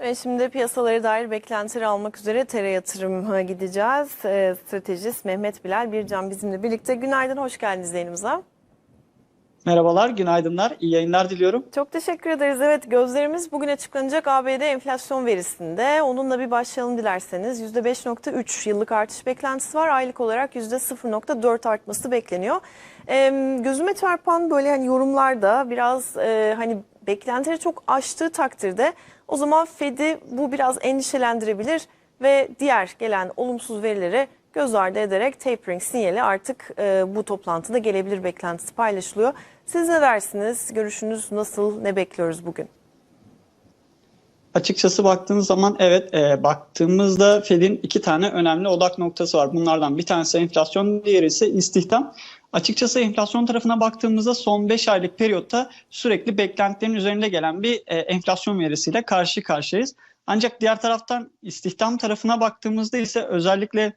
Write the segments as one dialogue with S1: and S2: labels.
S1: Ve şimdi piyasalara dair beklentileri almak üzere Tere Yatırım'a gideceğiz. Ee, stratejist Mehmet Bilal Bircan bizimle birlikte. Günaydın, hoş geldiniz yayınımıza.
S2: Merhabalar, günaydınlar, iyi yayınlar diliyorum.
S1: Çok teşekkür ederiz. Evet gözlerimiz bugün açıklanacak ABD enflasyon verisinde. Onunla bir başlayalım dilerseniz. %5.3 yıllık artış beklentisi var. Aylık olarak %0.4 artması bekleniyor. Ee, gözüme çarpan böyle hani yorumlarda biraz e, hani beklentileri çok aştığı takdirde o zaman Fed'i bu biraz endişelendirebilir ve diğer gelen olumsuz verileri göz ardı ederek tapering sinyali artık e, bu toplantıda gelebilir beklentisi paylaşılıyor. Siz ne dersiniz? Görüşünüz nasıl? Ne bekliyoruz bugün?
S2: Açıkçası baktığınız zaman evet e, baktığımızda Fed'in iki tane önemli odak noktası var. Bunlardan bir tanesi enflasyon, diğeri ise istihdam. Açıkçası enflasyon tarafına baktığımızda son 5 aylık periyotta sürekli beklentilerin üzerinde gelen bir e, enflasyon verisiyle karşı karşıyayız. Ancak diğer taraftan istihdam tarafına baktığımızda ise özellikle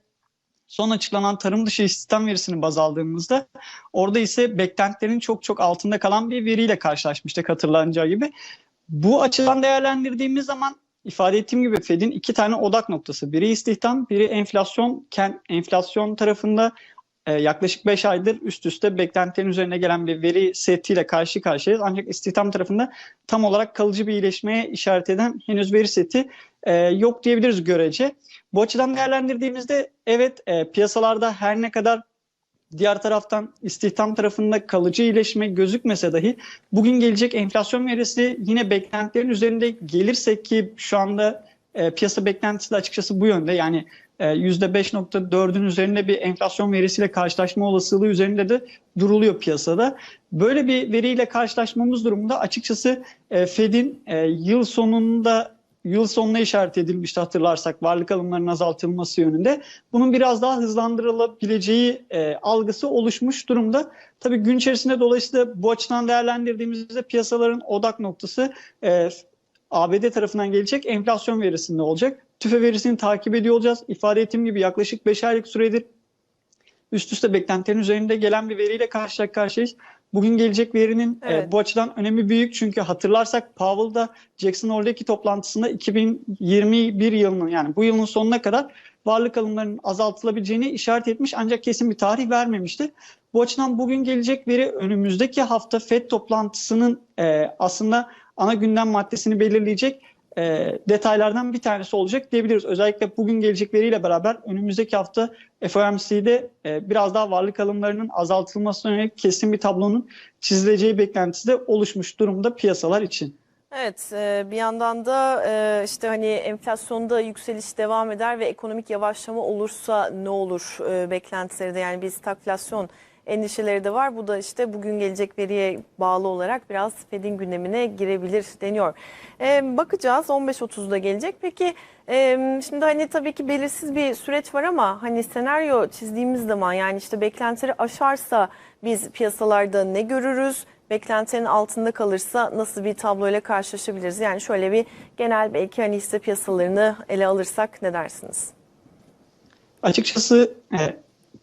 S2: son açıklanan tarım dışı istihdam verisini baz aldığımızda orada ise beklentilerin çok çok altında kalan bir veriyle karşılaşmıştık hatırlanacağı gibi. Bu açıdan değerlendirdiğimiz zaman ifade ettiğim gibi Fed'in iki tane odak noktası. Biri istihdam, biri enflasyon. Enflasyon tarafında e, yaklaşık 5 aydır üst üste beklentilerin üzerine gelen bir veri setiyle karşı karşıyayız. Ancak istihdam tarafında tam olarak kalıcı bir iyileşmeye işaret eden henüz veri seti e, yok diyebiliriz görece. Bu açıdan değerlendirdiğimizde evet e, piyasalarda her ne kadar diğer taraftan istihdam tarafında kalıcı iyileşme gözükmese dahi bugün gelecek enflasyon verisi yine beklentilerin üzerinde gelirse ki şu anda e, piyasa beklentisi de açıkçası bu yönde. Yani %5.4'ün üzerinde bir enflasyon verisiyle karşılaşma olasılığı üzerinde de duruluyor piyasada. Böyle bir veriyle karşılaşmamız durumunda açıkçası e, Fed'in e, yıl sonunda yıl sonuna işaret edilmişti hatırlarsak varlık alımlarının azaltılması yönünde. Bunun biraz daha hızlandırılabileceği e, algısı oluşmuş durumda. Tabii gün içerisinde dolayısıyla bu açıdan değerlendirdiğimizde piyasaların odak noktası e, ABD tarafından gelecek enflasyon verisinde olacak. TÜFE verisini takip ediyor olacağız. İfade ettiğim gibi yaklaşık 5 aylık süredir üst üste beklentilerin üzerinde gelen bir veriyle karşı karşıyayız. Bugün gelecek verinin evet. e, bu açıdan önemi büyük çünkü hatırlarsak Powell da Jackson Hole'deki toplantısında 2021 yılının yani bu yılın sonuna kadar varlık alımlarının azaltılabileceğini işaret etmiş ancak kesin bir tarih vermemişti. Bu açıdan bugün gelecek veri önümüzdeki hafta FED toplantısının e, aslında ana gündem maddesini belirleyecek e, detaylardan bir tanesi olacak diyebiliriz. Özellikle bugün gelecek veriyle beraber önümüzdeki hafta FOMC'de e, biraz daha varlık alımlarının azaltılmasına yönelik kesin bir tablonun çizileceği beklentisi de oluşmuş durumda piyasalar için.
S1: Evet e, bir yandan da e, işte hani enflasyonda yükseliş devam eder ve ekonomik yavaşlama olursa ne olur e, beklentileri de yani bir stagflasyon endişeleri de var. Bu da işte bugün gelecek veriye bağlı olarak biraz Fed'in gündemine girebilir deniyor. Ee, bakacağız 15.30'da gelecek. Peki e, şimdi hani tabii ki belirsiz bir süreç var ama hani senaryo çizdiğimiz zaman yani işte beklentileri aşarsa biz piyasalarda ne görürüz? Beklentilerin altında kalırsa nasıl bir tabloyla karşılaşabiliriz? Yani şöyle bir genel belki hani hisse piyasalarını ele alırsak ne dersiniz?
S2: Açıkçası e,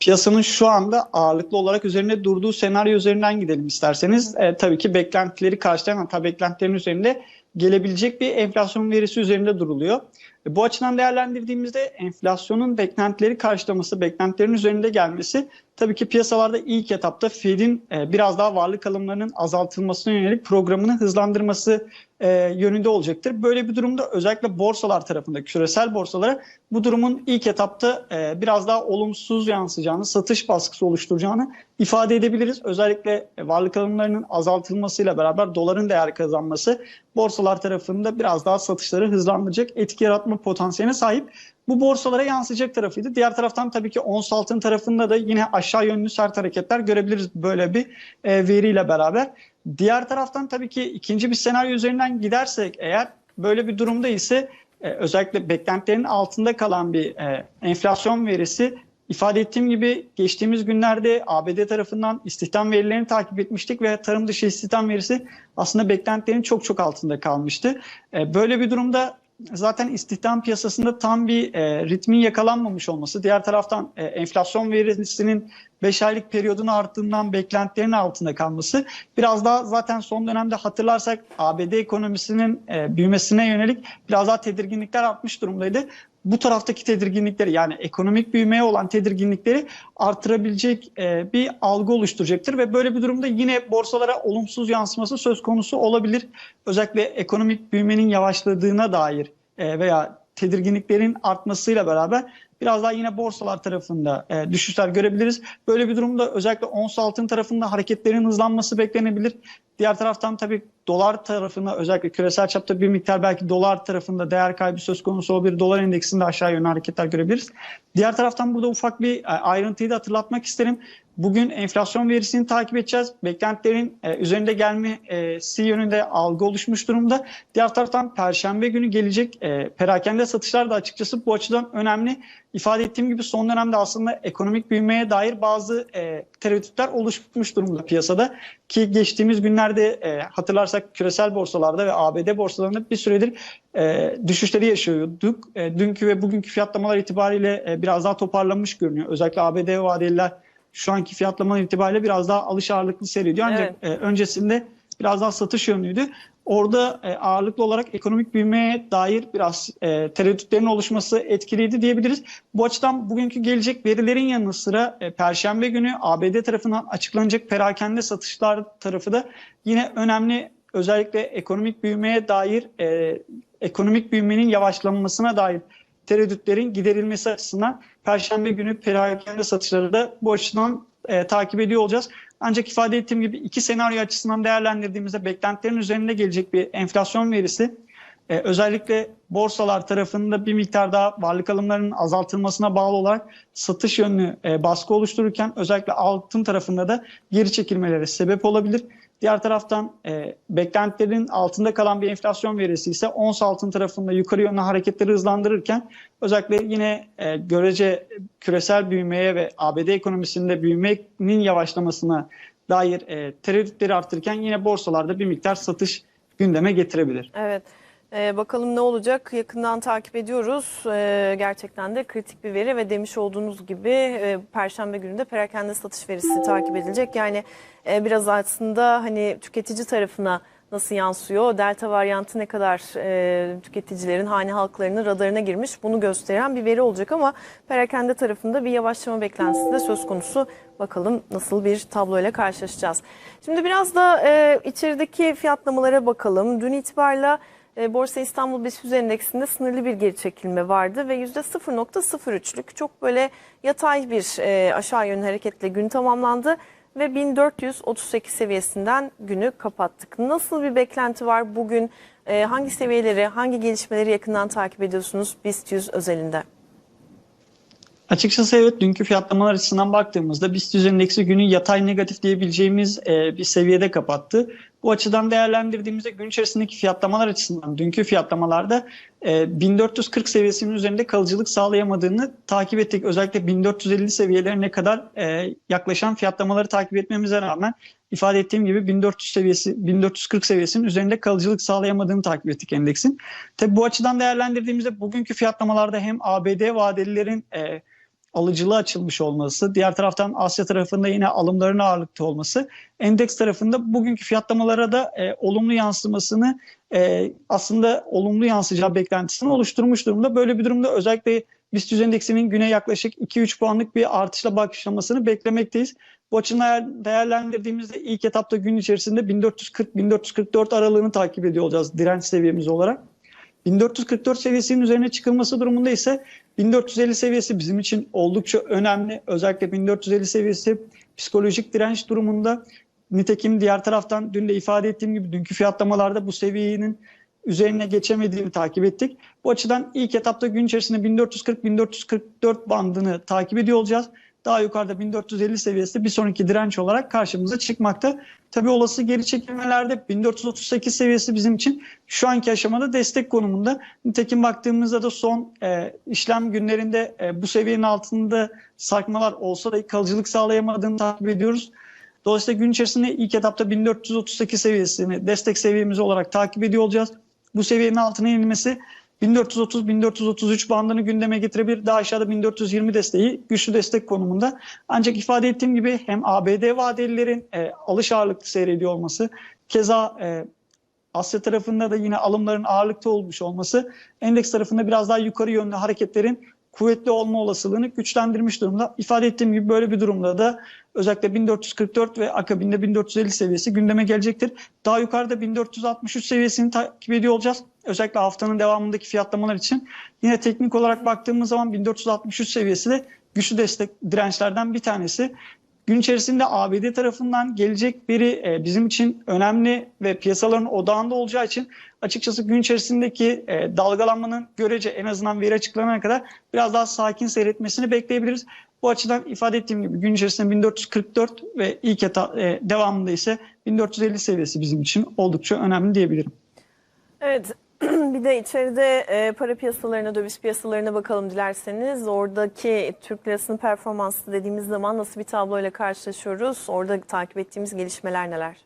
S2: piyasanın şu anda ağırlıklı olarak üzerinde durduğu senaryo üzerinden gidelim isterseniz. E, tabii ki beklentileri karşılayan hatta beklentilerin üzerinde gelebilecek bir enflasyon verisi üzerinde duruluyor. E, bu açıdan değerlendirdiğimizde enflasyonun beklentileri karşılaması, beklentilerin üzerinde gelmesi tabii ki piyasalarda ilk etapta Fed'in e, biraz daha varlık alımlarının azaltılmasına yönelik programını hızlandırması e, yönünde olacaktır. Böyle bir durumda özellikle borsalar tarafında, küresel borsalara bu durumun ilk etapta biraz daha olumsuz yansıyacağını, satış baskısı oluşturacağını ifade edebiliriz. Özellikle varlık alımlarının azaltılmasıyla beraber doların değer kazanması borsalar tarafında biraz daha satışları hızlandıracak etki yaratma potansiyeline sahip. Bu borsalara yansıyacak tarafıydı. Diğer taraftan tabii ki ons altın tarafında da yine aşağı yönlü sert hareketler görebiliriz böyle bir e, veriyle beraber. Diğer taraftan tabii ki ikinci bir senaryo üzerinden gidersek eğer böyle bir durumda ise e, özellikle beklentilerin altında kalan bir e, enflasyon verisi ifade ettiğim gibi geçtiğimiz günlerde ABD tarafından istihdam verilerini takip etmiştik ve tarım dışı istihdam verisi aslında beklentilerin çok çok altında kalmıştı. E, böyle bir durumda zaten istihdam piyasasında tam bir e, ritmin yakalanmamış olması, diğer taraftan e, enflasyon verisinin 5 aylık periyodun ardından beklentilerin altında kalması biraz daha zaten son dönemde hatırlarsak ABD ekonomisinin e, büyümesine yönelik biraz daha tedirginlikler artmış durumdaydı. Bu taraftaki tedirginlikleri yani ekonomik büyümeye olan tedirginlikleri artırabilecek e, bir algı oluşturacaktır ve böyle bir durumda yine borsalara olumsuz yansıması söz konusu olabilir. Özellikle ekonomik büyümenin yavaşladığına dair e, veya tedirginliklerin artmasıyla beraber biraz daha yine borsalar tarafında e, düşüşler görebiliriz. Böyle bir durumda özellikle ons altın tarafında hareketlerin hızlanması beklenebilir. Diğer taraftan tabii dolar tarafında özellikle küresel çapta bir miktar belki dolar tarafında değer kaybı söz konusu olabilir. Dolar endeksinde aşağı yönlü hareketler görebiliriz. Diğer taraftan burada ufak bir e, ayrıntıyı da hatırlatmak isterim. Bugün enflasyon verisini takip edeceğiz. Beklentilerin e, üzerinde gelmesi yönünde algı oluşmuş durumda. Diğer taraftan Perşembe günü gelecek e, perakende satışlar da açıkçası bu açıdan önemli. İfade ettiğim gibi son dönemde aslında ekonomik büyümeye dair bazı e, tereddütler oluşmuş durumda piyasada. Ki geçtiğimiz günlerde e, hatırlarsak küresel borsalarda ve ABD borsalarında bir süredir e, düşüşleri yaşıyorduk. E, dünkü ve bugünkü fiyatlamalar itibariyle e, biraz daha toparlanmış görünüyor. Özellikle ABD vadeliler şu anki fiyatlamalar itibariyle biraz daha alış ağırlıklı seyrediyor. Ancak
S1: Evet.
S2: e, öncesinde biraz daha satış yönlüydü. Orada e, ağırlıklı olarak ekonomik büyümeye dair biraz e, tereddütlerin oluşması etkiliydi diyebiliriz. Bu açıdan bugünkü gelecek verilerin yanı sıra e, Perşembe günü ABD tarafından açıklanacak perakende satışlar tarafı da yine önemli. Özellikle ekonomik büyümeye dair, e, ekonomik büyümenin yavaşlanmasına dair tereddütlerin giderilmesi açısından Perşembe günü perakende satışları da bu açıdan e, takip ediyor olacağız. Ancak ifade ettiğim gibi iki senaryo açısından değerlendirdiğimizde beklentilerin üzerinde gelecek bir enflasyon verisi e, özellikle borsalar tarafında bir miktar daha varlık alımlarının azaltılmasına bağlı olarak satış yönlü e, baskı oluştururken özellikle altın tarafında da geri çekilmelere sebep olabilir. Diğer taraftan e, beklentilerin altında kalan bir enflasyon verisi ise ons altın tarafında yukarı yönlü hareketleri hızlandırırken özellikle yine e, görece küresel büyümeye ve ABD ekonomisinde büyümenin yavaşlamasına dair e, tereddütleri arttırırken yine borsalarda bir miktar satış gündeme getirebilir.
S1: Evet. Ee, bakalım ne olacak? Yakından takip ediyoruz. Ee, gerçekten de kritik bir veri ve demiş olduğunuz gibi e, Perşembe günü de perakende satış verisi takip edilecek. Yani e, biraz aslında hani tüketici tarafına nasıl yansıyor? Delta varyantı ne kadar e, tüketicilerin, hane halklarının radarına girmiş bunu gösteren bir veri olacak ama perakende tarafında bir yavaşlama beklentisi de söz konusu. Bakalım nasıl bir tabloyla karşılaşacağız. Şimdi biraz da e, içerideki fiyatlamalara bakalım. Dün itibariyle e, Borsa İstanbul BIST Endeksinde sınırlı bir geri çekilme vardı ve %0.03'lük çok böyle yatay bir e, aşağı yönlü hareketle gün tamamlandı ve 1438 seviyesinden günü kapattık. Nasıl bir beklenti var bugün? E, hangi seviyeleri, hangi gelişmeleri yakından takip ediyorsunuz BIST 100 özelinde?
S2: Açıkçası evet dünkü fiyatlamalar açısından baktığımızda BIST 100 endeksi günü yatay negatif diyebileceğimiz bir seviyede kapattı. Bu açıdan değerlendirdiğimizde gün içerisindeki fiyatlamalar açısından dünkü fiyatlamalarda e, 1440 seviyesinin üzerinde kalıcılık sağlayamadığını takip ettik. Özellikle 1450 seviyelerine kadar e, yaklaşan fiyatlamaları takip etmemize rağmen ifade ettiğim gibi 1400 seviyesi 1440 seviyesinin üzerinde kalıcılık sağlayamadığını takip ettik endeksin. Tabi bu açıdan değerlendirdiğimizde bugünkü fiyatlamalarda hem ABD vadelilerin e, alıcılığı açılmış olması, diğer taraftan Asya tarafında yine alımların ağırlıkta olması, endeks tarafında bugünkü fiyatlamalara da e, olumlu yansımasını e, aslında olumlu yansıyacağı beklentisini oluşturmuş durumda. Böyle bir durumda özellikle BIST 100 endeksinin güne yaklaşık 2-3 puanlık bir artışla başlamasını beklemekteyiz. Bu açıdan değerlendirdiğimizde ilk etapta gün içerisinde 1440-1444 aralığını takip ediyor olacağız direnç seviyemiz olarak. 1444 seviyesinin üzerine çıkılması durumunda ise 1450 seviyesi bizim için oldukça önemli. Özellikle 1450 seviyesi psikolojik direnç durumunda. Nitekim diğer taraftan dün de ifade ettiğim gibi dünkü fiyatlamalarda bu seviyenin üzerine geçemediğini takip ettik. Bu açıdan ilk etapta gün içerisinde 1440-1444 bandını takip ediyor olacağız. Daha yukarıda 1450 seviyesi bir sonraki direnç olarak karşımıza çıkmakta. Tabii olası geri çekilmelerde 1438 seviyesi bizim için şu anki aşamada destek konumunda. Nitekim baktığımızda da son e, işlem günlerinde e, bu seviyenin altında sarkmalar olsa da kalıcılık sağlayamadığını takip ediyoruz. Dolayısıyla gün içerisinde ilk etapta 1438 seviyesini destek seviyemiz olarak takip ediyor olacağız. Bu seviyenin altına inilmesi 1430-1433 bandını gündeme getirebilir. Daha aşağıda 1420 desteği güçlü destek konumunda. Ancak ifade ettiğim gibi hem ABD vadelilerin e, alış ağırlıklı seyrediyor olması, keza e, Asya tarafında da yine alımların ağırlıkta olmuş olması endeks tarafında biraz daha yukarı yönlü hareketlerin kuvvetli olma olasılığını güçlendirmiş durumda. İfade ettiğim gibi böyle bir durumda da özellikle 1444 ve akabinde 1450 seviyesi gündeme gelecektir. Daha yukarıda 1463 seviyesini takip ediyor olacağız. Özellikle haftanın devamındaki fiyatlamalar için. Yine teknik olarak baktığımız zaman 1463 seviyesi de güçlü destek dirençlerden bir tanesi. Gün içerisinde ABD tarafından gelecek veri e, bizim için önemli ve piyasaların odağında olacağı için açıkçası gün içerisindeki e, dalgalanmanın görece en azından veri açıklanana kadar biraz daha sakin seyretmesini bekleyebiliriz. Bu açıdan ifade ettiğim gibi gün içerisinde 1444 ve ilk etap e, devamında ise 1450 seviyesi bizim için oldukça önemli diyebilirim.
S1: Evet. Bir de içeride e, para piyasalarına, döviz piyasalarına bakalım dilerseniz. Oradaki Türk lirasının performansı dediğimiz zaman nasıl bir tabloyla karşılaşıyoruz? Orada takip ettiğimiz gelişmeler neler?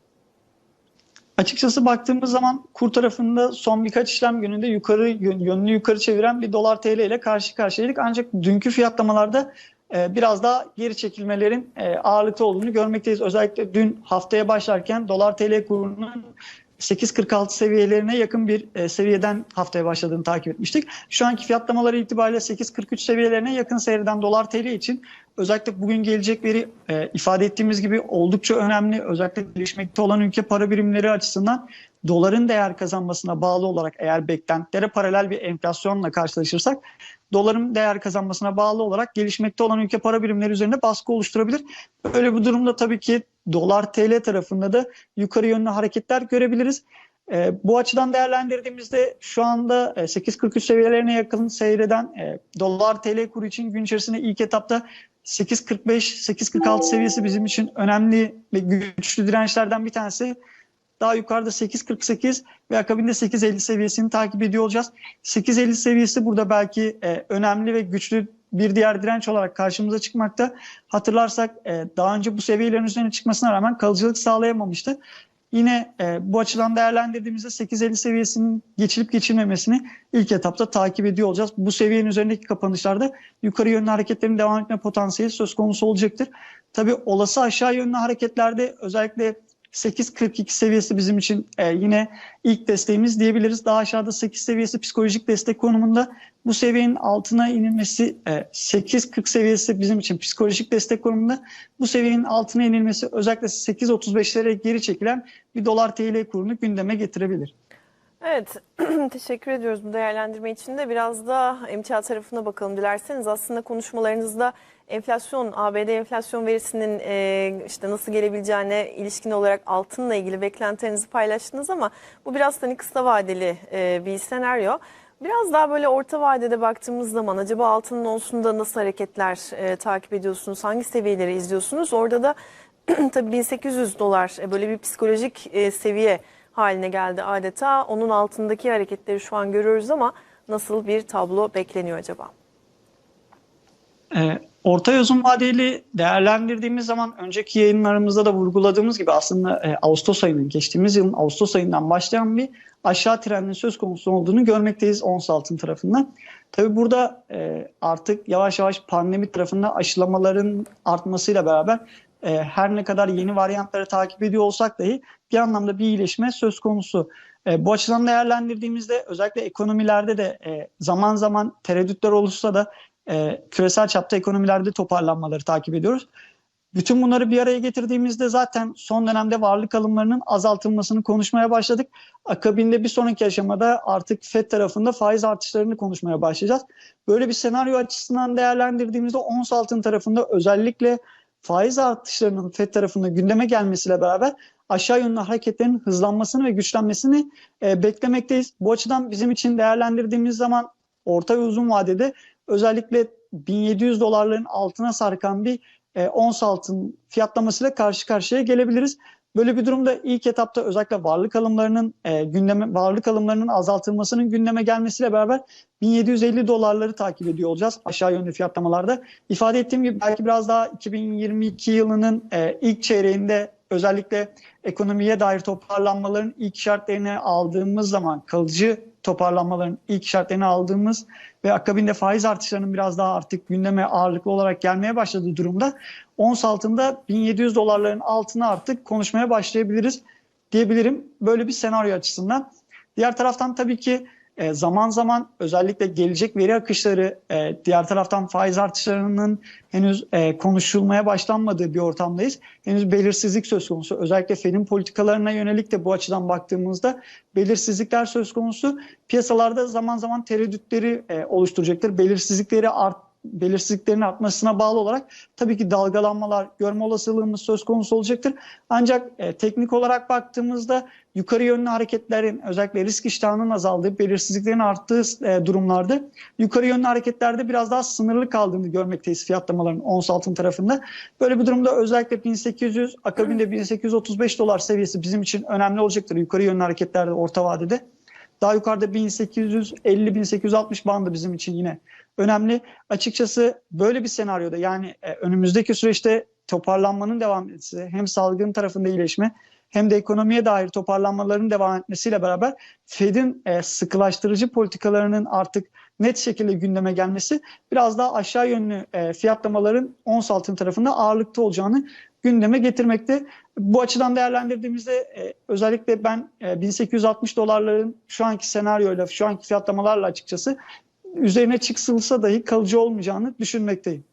S2: Açıkçası baktığımız zaman kur tarafında son birkaç işlem gününde yukarı yönünü yukarı çeviren bir dolar TL ile karşı karşıyaydık. Ancak dünkü fiyatlamalarda e, biraz daha geri çekilmelerin e, ağırlıkta olduğunu görmekteyiz. Özellikle dün haftaya başlarken dolar TL kurunun 8.46 seviyelerine yakın bir e, seviyeden haftaya başladığını takip etmiştik. Şu anki fiyatlamaları itibariyle 8.43 seviyelerine yakın seyreden dolar TL için özellikle bugün gelecek veri e, ifade ettiğimiz gibi oldukça önemli. Özellikle gelişmekte olan ülke para birimleri açısından doların değer kazanmasına bağlı olarak eğer beklentilere paralel bir enflasyonla karşılaşırsak doların değer kazanmasına bağlı olarak gelişmekte olan ülke para birimleri üzerinde baskı oluşturabilir. Böyle bir durumda tabii ki dolar TL tarafında da yukarı yönlü hareketler görebiliriz. E, bu açıdan değerlendirdiğimizde şu anda e, 8.43 seviyelerine yakın seyreden e, dolar TL kuru için gün içerisinde ilk etapta 8.45-8.46 seviyesi bizim için önemli ve güçlü dirençlerden bir tanesi. Daha yukarıda 8.48 ve akabinde 8.50 seviyesini takip ediyor olacağız. 8.50 seviyesi burada belki e, önemli ve güçlü bir diğer direnç olarak karşımıza çıkmakta. Hatırlarsak e, daha önce bu seviyelerin üzerine çıkmasına rağmen kalıcılık sağlayamamıştı. Yine e, bu açıdan değerlendirdiğimizde 8.50 seviyesinin geçilip geçilmemesini ilk etapta takip ediyor olacağız. Bu seviyenin üzerindeki kapanışlarda yukarı yönlü hareketlerin devam etme potansiyeli söz konusu olacaktır. Tabii olası aşağı yönlü hareketlerde özellikle 8.42 seviyesi bizim için e, yine ilk desteğimiz diyebiliriz. Daha aşağıda 8 seviyesi psikolojik destek konumunda. Bu seviyenin altına inilmesi e, 8.40 seviyesi bizim için psikolojik destek konumunda. Bu seviyenin altına inilmesi özellikle 8.35'lere geri çekilen bir dolar TL kurunu gündeme getirebilir.
S1: Evet, teşekkür ediyoruz bu değerlendirme için de. Biraz da emtia tarafına bakalım dilerseniz. Aslında konuşmalarınızda enflasyon, ABD enflasyon verisinin e, işte nasıl gelebileceğine ilişkin olarak altınla ilgili beklentilerinizi paylaştınız ama bu biraz hani kısa vadeli e, bir senaryo. Biraz daha böyle orta vadede baktığımız zaman acaba altının olsunda nasıl hareketler e, takip ediyorsunuz? Hangi seviyeleri izliyorsunuz? Orada da tabii 1800 dolar e, böyle bir psikolojik e, seviye haline geldi adeta. Onun altındaki hareketleri şu an görüyoruz ama nasıl bir tablo bekleniyor acaba?
S2: Ee, orta uzun vadeli değerlendirdiğimiz zaman önceki yayınlarımızda da vurguladığımız gibi aslında e, Ağustos ayının geçtiğimiz yılın Ağustos ayından başlayan bir aşağı trendin söz konusu olduğunu görmekteyiz ons altın tarafından. Tabi burada e, artık yavaş yavaş pandemi tarafında aşılamaların artmasıyla beraber e, her ne kadar yeni varyantları takip ediyor olsak dahi bir anlamda bir iyileşme söz konusu. E, bu açıdan değerlendirdiğimizde özellikle ekonomilerde de e, zaman zaman tereddütler olursa da e, küresel çapta ekonomilerde toparlanmaları takip ediyoruz. Bütün bunları bir araya getirdiğimizde zaten son dönemde varlık alımlarının azaltılmasını konuşmaya başladık. Akabinde bir sonraki aşamada artık FED tarafında faiz artışlarını konuşmaya başlayacağız. Böyle bir senaryo açısından değerlendirdiğimizde ons altın tarafında özellikle faiz artışlarının FED tarafında gündeme gelmesiyle beraber aşağı yönlü hareketlerin hızlanmasını ve güçlenmesini e, beklemekteyiz. Bu açıdan bizim için değerlendirdiğimiz zaman orta ve uzun vadede özellikle 1700 dolarların altına sarkan bir e, ons altın fiyatlamasıyla karşı karşıya gelebiliriz. Böyle bir durumda ilk etapta özellikle varlık alımlarının e, gündeme varlık alımlarının azaltılmasının gündeme gelmesiyle beraber 1750 dolarları takip ediyor olacağız aşağı yönlü fiyatlamalarda. İfade ettiğim gibi belki biraz daha 2022 yılının e, ilk çeyreğinde özellikle ekonomiye dair toparlanmaların ilk şartlarını aldığımız zaman kalıcı toparlanmaların ilk işaretlerini aldığımız ve akabinde faiz artışlarının biraz daha artık gündeme ağırlıklı olarak gelmeye başladığı durumda ons altında 1700 dolarların altına artık konuşmaya başlayabiliriz diyebilirim böyle bir senaryo açısından. Diğer taraftan tabii ki e, zaman zaman özellikle gelecek veri akışları e, diğer taraftan faiz artışlarının henüz e, konuşulmaya başlanmadığı bir ortamdayız. Henüz belirsizlik söz konusu. Özellikle Fed'in politikalarına yönelik de bu açıdan baktığımızda belirsizlikler söz konusu. Piyasalarda zaman zaman tereddütleri e, oluşturacaktır. Belirsizlikleri art, belirsizliklerin artmasına bağlı olarak tabii ki dalgalanmalar görme olasılığımız söz konusu olacaktır. Ancak e, teknik olarak baktığımızda yukarı yönlü hareketlerin özellikle risk iştahının azaldığı, belirsizliklerin arttığı e, durumlarda yukarı yönlü hareketlerde biraz daha sınırlı kaldığını görmekteyiz fiyatlamaların ons altın tarafında. Böyle bir durumda özellikle 1800 akabinde 1835 dolar seviyesi bizim için önemli olacaktır yukarı yönlü hareketlerde orta vadede. Daha yukarıda 1850-1860 bandı bizim için yine önemli. Açıkçası böyle bir senaryoda yani e, önümüzdeki süreçte toparlanmanın devam etmesi hem salgın tarafında iyileşme hem de ekonomiye dair toparlanmaların devam etmesiyle beraber Fed'in e, sıkılaştırıcı politikalarının artık net şekilde gündeme gelmesi biraz daha aşağı yönlü e, fiyatlamaların ons altın tarafında ağırlıkta olacağını gündeme getirmekte. Bu açıdan değerlendirdiğimizde e, özellikle ben e, 1860 dolarların şu anki senaryoyla, şu anki fiyatlamalarla açıkçası üzerine çıksılsa dahi kalıcı olmayacağını düşünmekteyim.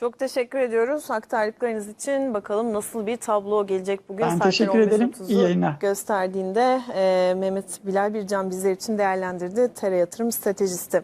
S1: Çok teşekkür ediyoruz aktardıklarınız için. Bakalım nasıl bir tablo gelecek bugün.
S2: Ben
S1: Saatler
S2: teşekkür ederim.
S1: 15.30'u
S2: İyi yayınlar.
S1: gösterdiğinde e, Mehmet Bilal Bircan bizler için değerlendirdi. Tera Yatırım Stratejisti.